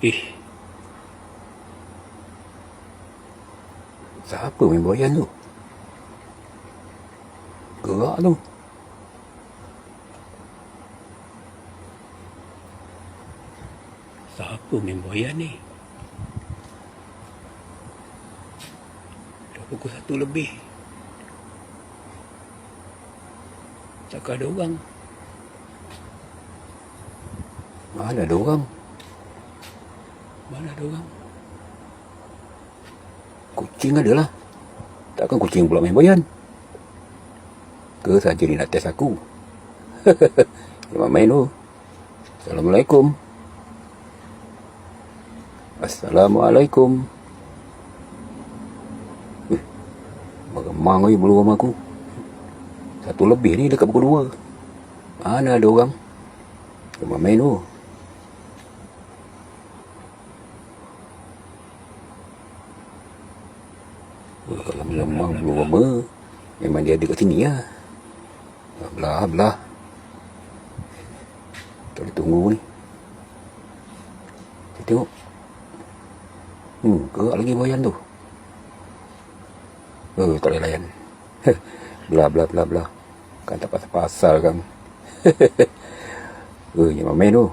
Ih. Siapa main boyan tu? Gerak tu. Siapa main boyan ni? Dah pukul satu lebih. Takkan ada orang. Mana ada orang? Mana ada orang? Kucing adalah. Takkan kucing pula main boyan? Ke saja ni nak test aku? Jangan main tu. Assalamualaikum. Assalamualaikum. Eh, Meremang lagi bulu rumah aku. Satu lebih ni dekat pukul dua. Mana ada orang? Jangan main tu. Kalau lemang belum lama Memang dia ada kat sini lah. Belah belah Tak boleh tunggu ni. Kita tengok. Hmm, gerak lagi boyan tu. Oh, tak boleh layan. Belah belah belah belah Kan tak pasal-pasal kan. Oh, jangan main tu